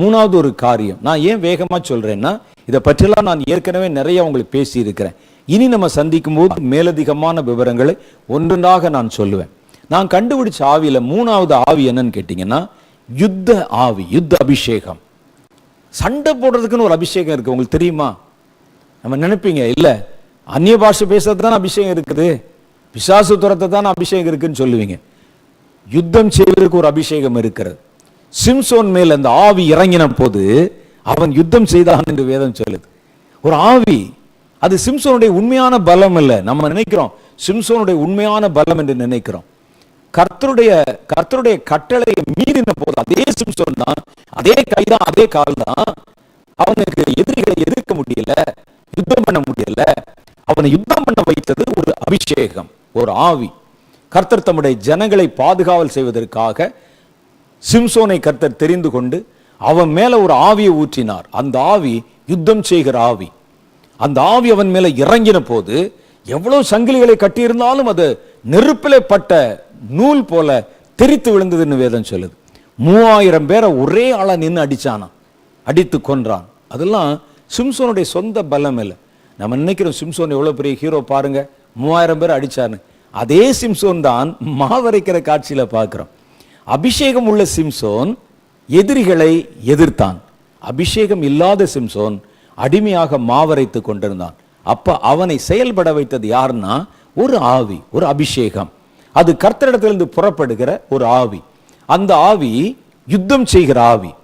மூணாவது ஒரு காரியம். நான் ஏன் வேகமாக சொல்கிறேன்னா இதை பற்றிலாம் நான் ஏற்கனவே நிறைய உங்களுக்கு பேசியிருக்கிறேன். இனி நம்ம சந்திக்கும் போது மேலதிகமான விவரங்களை ஒன்றொன்றாக நான் சொல்லுவேன். நான் கண்டுபிடிச்ச ஆவியில் மூணாவது ஆவி என்னன்னு கேட்டிங்கன்னா யுத்த ஆவி யுத்த அபிஷேகம். சண்டை போடுறதுக்குன்னு ஒரு அபிஷேகம் இருக்குது உங்களுக்கு தெரியுமா? நம்ம நினைப்பீங்க இல்லை அந்நிய பாஷை பேசுறது தான் அபிஷேகம் இருக்குது? பிசாசு துரத்தை தான் அபிஷேகம் இருக்குன்னு சொல்லுவீங்க. யுத்தம் செய்வதற்கு ஒரு அபிஷேகம் இருக்கிறது. சிம்சோன் மேல் அந்த ஆவி இறங்கின போது அவன் யுத்தம் செய்தான் என்று வேதம் சொல்லுது. ஒரு ஆவி அது சிம்சோனுடைய உண்மையான பலம் இல்ல நம்ம நினைக்கிறோம் சிம்சோனுடைய உண்மையான பலம் என்று நினைக்கிறோம். கர்த்தருடைய கர்த்தருடைய கட்டளையை மீறின போது அதே சிம்சோன் தான் அதே கைதான் அதே கால் தான் அவனுக்கு எதிரிகளை எதிர்க்க முடியல யுத்தம் பண்ண முடியல. அவனை யுத்தம் பண்ண வைத்தது ஒரு அபிஷேகம் ஒரு ஆவி. கர்த்தர் தம்முடைய ஜனங்களை பாதுகாவல் செய்வதற்காக சிம்சோனை கர்த்தர் தெரிந்து கொண்டு அவன் மேலே ஒரு ஆவியை ஊற்றினார். அந்த ஆவி யுத்தம் செய்கிற ஆவி. அந்த ஆவி அவன் மேலே இறங்கின போது எவ்வளோ சங்கிலிகளை கட்டியிருந்தாலும் அது நெருப்பிலே பட்ட நூல் போல தெரித்து விழுந்ததுன்னு வேதம் சொல்லுது. மூவாயிரம் பேரை ஒரே ஆளாக நின்று அடிச்சானா. அடித்து கொன்றான். அதெல்லாம் சிம்சோனுடைய சொந்த பலம் இல்லை. நம்ம நினைக்கிறோம் சிம்சோன் எவ்வளோ பெரிய ஹீரோ பாருங்கள் மூவாயிரம் பேர் அடிச்சான்னு. அதே சிம்சோன் தான் மாவரைக்கிற காட்சியில் பார்க்குறோம் அபிஷேகம் உள்ள சிம்சோன் எதிரிகளை எதிர்த்தான். அபிஷேகம் இல்லாத சிம்சோன் அடிமையாக மாவரைத்து கொண்டிருந்தான். அப்ப அவனை செயல்பட வைத்தது யாருன்னா ஒரு ஆவி ஒரு அபிஷேகம். அது கர்த்தரிடத்திலிருந்து புறப்படுகிற ஒரு ஆவி. அந்த ஆவி யுத்தம் செய்கிற ஆவி.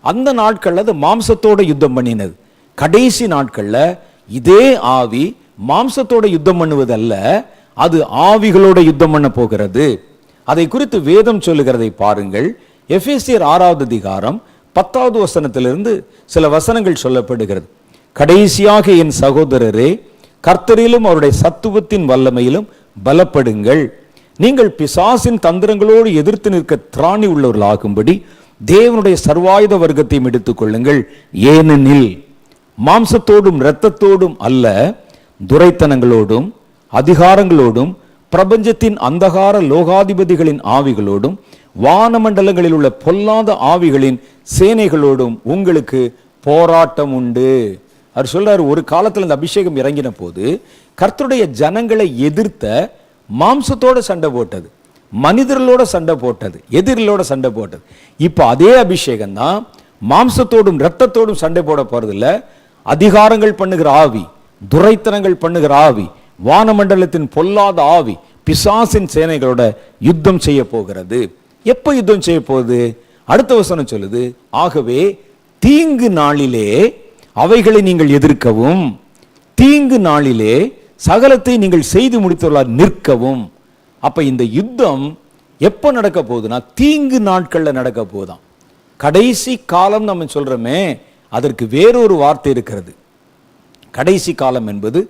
அந்த நாட்களில் அது மாம்சத்தோட யுத்தம் பண்ணினது. கடைசி நாட்களில் இதே ஆவி மாம்சத்தோட யுத்தம் பண்ணுவதல்ல அது ஆவிகளோட யுத்தம் பண்ண போகிறது. அதை குறித்து வேதம் சொல்லுகிறதை பாருங்கள். எஃபேசியர் ஆறாவது அதிகாரம் பத்தாவது வசனத்திலிருந்து சில வசனங்கள் சொல்லப்படுகிறது. கடைசியாக என் சகோதரரே கர்த்தரிலும் அவருடைய சத்துவத்தின் வல்லமையிலும் பலப்படுங்கள். நீங்கள் பிசாசின் தந்திரங்களோடு எதிர்த்து நிற்க திராணி உள்ளவர்களாகும்படி தேவனுடைய சர்வாயுத வர்க்கத்தையும் எடுத்துக் கொள்ளுங்கள். ஏனெனில் மாம்சத்தோடும் இரத்தத்தோடும் அல்ல துரைத்தனங்களோடும் அதிகாரங்களோடும் பிரபஞ்சத்தின் அந்தகார லோகாதிபதிகளின் ஆவிகளோடும் வானமண்டலங்களில் உள்ள பொல்லாத ஆவிகளின் சேனைகளோடும் உங்களுக்கு போராட்டம் உண்டு. அவர் சொல்றாரு ஒரு காலத்தில் இந்த அபிஷேகம் இறங்கின போது கர்த்தருடைய ஜனங்களை எதிர்த்த மாம்சத்தோட சண்டை போட்டது மனிதர்களோட சண்டை போட்டது எதிரிகளோட சண்டை போட்டது. இப்போ அதே அபிஷேகம் தான் மாம்சத்தோடும் இரத்தத்தோடும் சண்டை போட போறது அதிகாரங்கள் பண்ணுகிற ஆவி துரைத்தனங்கள் பண்ணுகிற ஆவி வானமண்டலத்தின் பொல்லாத ஆவி பிசாசின் சேனைகளோட யுத்தம் செய்ய போகிறது. எப்போ யுத்தம் செய்ய போகுது? அடுத்த வசனம் சொல்லுது ஆகவே தீங்கு நாளிலே அவைகளை நீங்கள் எதிர்க்கவும் தீங்கு நாளிலே சகலத்தை நீங்கள் செய்து முடித்துள்ளார் நிற்கவும். அப்போ இந்த யுத்தம் எப்போ நடக்க போகுதுன்னா தீங்கு நாட்களில் நடக்க போகுதாம். கடைசி காலம் நம்ம சொல்கிறோமே அதற்கு வேறொரு வார்த்தை இருக்கிறது. கடைசி காலம் என்பது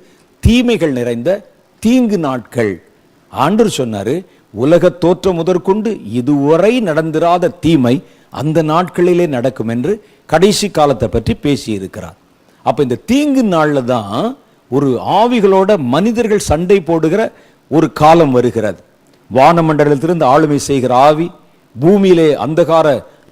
தீமைகள் நிறைந்த தீங்கு நாட்கள். ஆண்டர் சொன்னார் உலக தோற்றம் முதற்கொண்டு இதுவரை நடந்திராத தீமை அந்த நாட்களிலே நடக்கும் என்று கடைசி காலத்தை பற்றி பேசியிருக்கிறார். அப்போ இந்த தீங்கு நாளில் தான் ஒரு ஆவிகளோட மனிதர்கள் சண்டை போடுகிற ஒரு காலம் வருகிறது. வானமண்டலத்திலிருந்து ஆளுமை செய்கிற ஆவி பூமியிலே அந்தகார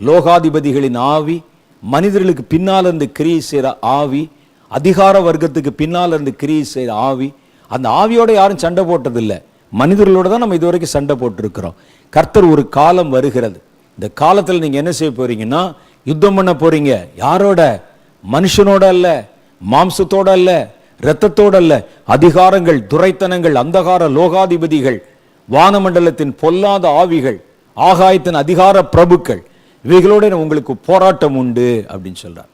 லோகாதிபதிகளின் ஆவி மனிதர்களுக்கு பின்னால் இருந்து கிரியை செய்கிற ஆவி அதிகார வர்க்கத்துக்கு பின்னால் இருந்து கிரியை செய்த ஆவி அந்த ஆவியோட யாரும் சண்டை போட்டதில்லை. மனிதர்களோட தான் நம்ம இதுவரைக்கும் சண்டை போட்டிருக்கிறோம். கர்த்தர் ஒரு காலம் வருகிறது. இந்த காலத்தில் நீங்கள் என்ன செய்ய போகிறீங்கன்னா யுத்தம் பண்ண போகிறீங்க யாரோட? மனுஷனோட அல்ல மாம்சத்தோட அல்ல இரத்தத்தோட அல்ல. அதிகாரங்கள் துரைத்தனங்கள் அந்தகார லோகாதிபதிகள் வானமண்டலத்தின் பொல்லாத ஆவிகள் ஆகாயத்தின் அதிகார பிரபுக்கள் இவைகளோட உங்களுக்கு போராட்டம் உண்டு அப்படின்னு சொல்கிறார்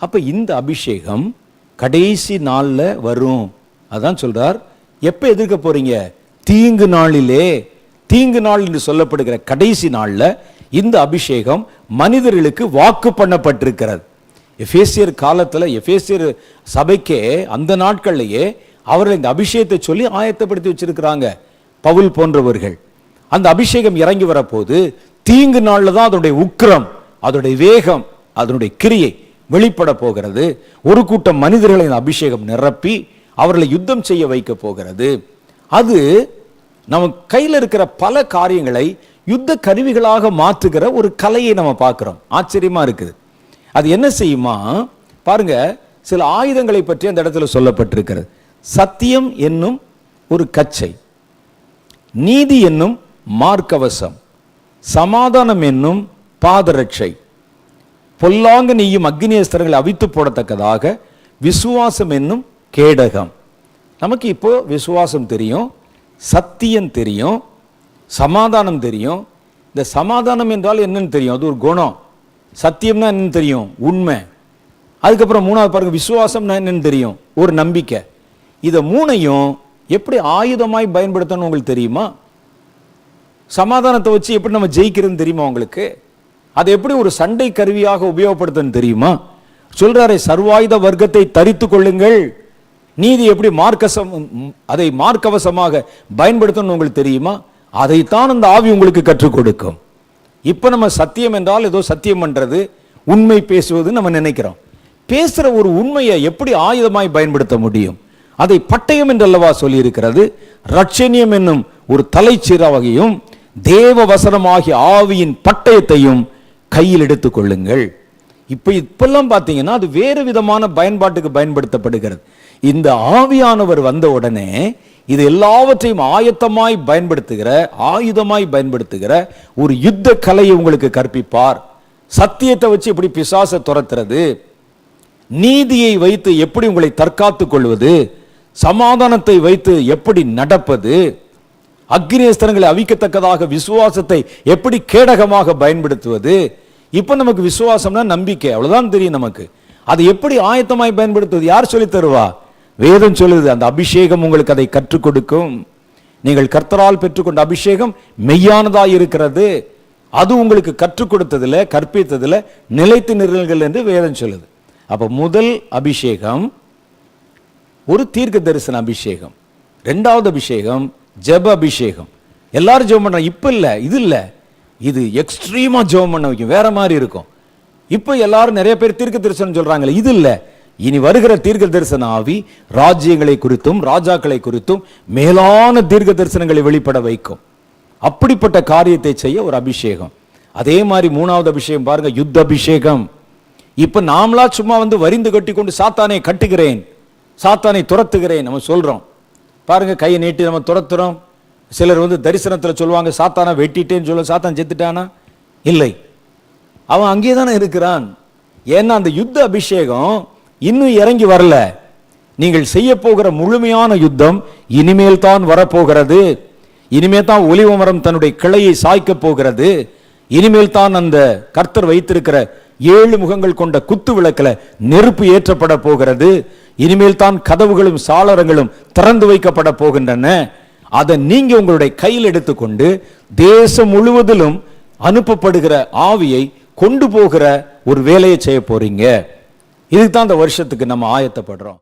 அப்போ இந்த அபிஷேகம் கடைசி நாளில் வரும். அதான் சொல்கிறார் எப்போ எதிர்க்க போகிறீங்க தீங்கு நாளிலே. தீங்கு நாள் என்று சொல்லப்படுகிற கடைசி நாளில் இந்த அபிஷேகம் மனிதர்களுக்கு வாக்கு பண்ணப்பட்டிருக்கிறது. எஃபேசியர் காலத்தில் எஃபேசியர் சபைக்கே அந்த நாட்கள்லேயே அவர்கள் இந்த அபிஷேகத்தை சொல்லி ஆயத்தப்படுத்தி வச்சிருக்கிறாங்க. பவுல் போன்றவர்கள். அந்த அபிஷேகம் இறங்கி வரப்போது தீங்கு நாளில் தான் அதனுடைய உக்கிரம் அதனுடைய வேகம் அதனுடைய கிரியை வெளிப்பட போகிறது. ஒரு கூட்டம் மனிதர்களை அபிஷேகம் நிரப்பி அவர்களை யுத்தம் செய்ய வைக்க போகிறது. அது நம்ம கையில் இருக்கிற பல காரியங்களை யுத்த கருவிகளாக மாற்றுகிற ஒரு கலையை நம்ம பார்க்குறோம். ஆச்சரியமாக இருக்குது. அது என்ன செய்யுமா? பாருங்க சில ஆயுதங்களை பற்றி அந்த இடத்துல சொல்லப்பட்டிருக்கிறது. சத்தியம் என்னும் ஒரு கச்சை. நீதி என்னும் மார்க்கவசம். சமாதானம் என்னும் பாதரட்சை. பொல்லாங்க நீயும் அக்னியஸ்திரங்களை அவித்து போடத்தக்கதாக விசுவாசம் என்னும் கேடகம். நமக்கு இப்போ விசுவாசம் தெரியும் சத்தியம் தெரியும் சமாதானம் தெரியும். இந்த சமாதானம் என்றால் என்னன்னு தெரியும்? அது ஒரு குணம். சத்தியம்னா என்னன்னு தெரியும்? உண்மை. அதுக்கப்புறம் மூணாவது பாருங்க விசுவாசம்னா என்னன்னு தெரியும்? ஒரு நம்பிக்கை. இதை மூணையும் எப்படி ஆயுதமாய் பயன்படுத்தணும் உங்களுக்கு தெரியுமா? சமாதானத்தை வச்சு எப்படி நம்ம ஜெயிக்கிறதுன்னு தெரியுமா உங்களுக்கு? அதை எப்படி ஒரு சண்டை கருவியாக உபயோகப்படுத்துன்னு தெரியுமா? சொல்றாரே சர்வாயுத வர்க்கத்தை தரித்து கொள்ளுங்கள். நீதி எப்படி மார்க்கசம் அதை மார்க்கவசமாக பயன்படுத்தணும்னு உங்களுக்கு தெரியுமா? அதைத்தான் அந்த ஆவி உங்களுக்கு கற்றுக் கொடுக்கும். இப்போ நம்ம சத்தியம் என்றால் ஏதோ சத்தியம் பண்ணுறது உண்மை பேசுவது நம்ம நினைக்கிறோம். பேசுகிற ஒரு உண்மையை எப்படி ஆயுதமாய் பயன்படுத்த முடியும்? அதை பட்டயம் என்றல்லவா சொல்லியிருக்கிறது. ரட்சணியம் என்னும் ஒரு தலைச்சிறவகையும் தேவ வசனமாகிய ஆவியின் பட்டயத்தையும் கையில் எடுத்து கொள்ளுங்கள். இப்போ இப்பெல்லாம் பார்த்தீங்கன்னா அது வேறு விதமான பயன்பாட்டுக்கு பயன்படுத்தப்படுகிறது. இந்த ஆவியானவர் வந்த உடனே இது எல்லாவற்றையும் ஆயத்தமாய் பயன்படுத்துகிற ஆயுதமாய் பயன்படுத்துகிற ஒரு யுத்த கலையை உங்களுக்கு கற்பிப்பார். சத்தியத்தை வச்சு எப்படி பிசாசை துரத்துறது? நீதியை வைத்து எப்படி உங்களை தற்காத்துக் கொள்வது? சமாதானத்தை வைத்து எப்படி நடப்பது? அக்னியஸ்திரங்களை அவிக்கத்தக்கதாக விசுவாசத்தை எப்படி கேடகமாக பயன்படுத்துவது? இப்போ நமக்கு விசுவாசம்னா நம்பிக்கை. அவ்வளோதான் தெரியும் நமக்கு. அதை எப்படி ஆயத்தமாய் பயன்படுத்துவது? யார் சொல்லி தருவா? வேதம் சொல்லுது அந்த அபிஷேகம் உங்களுக்கு அதை கற்றுக் கொடுக்கும். நீங்கள் கர்த்தரால் பெற்றுக்கொண்ட அபிஷேகம் மெய்யானதாக இருக்கிறது. அது உங்களுக்கு கற்றுக் கொடுத்ததில் கற்பித்ததில் நிலைத்து நிறுங்கள் என்று வேதம் சொல்லுது. அப்போ முதல் அபிஷேகம் ஒரு தீர்க்க தரிசன அபிஷேகம். ரெண்டாவது அபிஷேகம் ஜெப அபிஷேகம். எல்லாரும் ஜெபம் பண்றாங்க இப்போ இல்லை இது இல்லை. இது எக்ஸ்ட்ரீமாக ஜெபம் பண்ண வைக்கும். வேற மாதிரி இருக்கும். இப்போ எல்லாரும் நிறைய பேர் தீர்க்க தரிசனம் சொல்கிறாங்களே இது இல்லை. இனி வருகிற தீர்க்க தரிசன ஆவி ராஜ்யங்களை குறித்தும் ராஜாக்களை குறித்தும் மேலான தீர்க்க தரிசனங்களை வெளிப்பட வைக்கும். அப்படிப்பட்ட காரியத்தை செய்ய ஒரு அபிஷேகம். அதே மாதிரி மூணாவது அபிஷேகம் பாருங்க யுத்த அபிஷேகம். இப்போ நாமளா சும்மா வந்து வரிந்து கட்டி கொண்டு சாத்தானை கட்டுகிறேன் சாத்தானை துரத்துகிறேன் நம்ம சொல்றோம். பாருங்க கையை நீட்டி நம்ம துரத்துறோம். சிலர் வந்து தரிசனத்தில் சொல்லுவாங்க சாத்தானை வெட்டிட்டேன்னு சொல்ல சாத்தான் செத்துட்டானா? இல்லை. அவன் அங்கே தானே இருக்கிறான். ஏன்னா அந்த யுத்த அபிஷேகம் இன்னும் இறங்கி வரல. நீங்கள் செய்ய போகிற முழுமையான யுத்தம் இனிமேல் தான் வரப்போகிறது. இனிமேல் தான் ஒலிவ மரம் தன்னுடைய கிளையை சாய்க்க போகிறது. இனிமேல் தான் அந்த கர்த்தர் வைத்திருக்கிற ஏழு முகங்கள் கொண்ட குத்து விளக்குல நெருப்பு ஏற்றப்பட போகிறது. இனிமேல் தான் கதவுகளும் சாளரங்களும் திறந்து வைக்கப்பட போகின்றன. அதை நீங்க உங்களுடைய கையில் எடுத்துக்கொண்டு தேசம் முழுவதிலும் அனுப்பப்படுகிற ஆவியை கொண்டு போகிற ஒரு வேலையை செய்ய போறீங்க. இதுக்கு தான் இந்த வருஷத்துக்கு நம்ம ஆயத்தப்படுறோம்.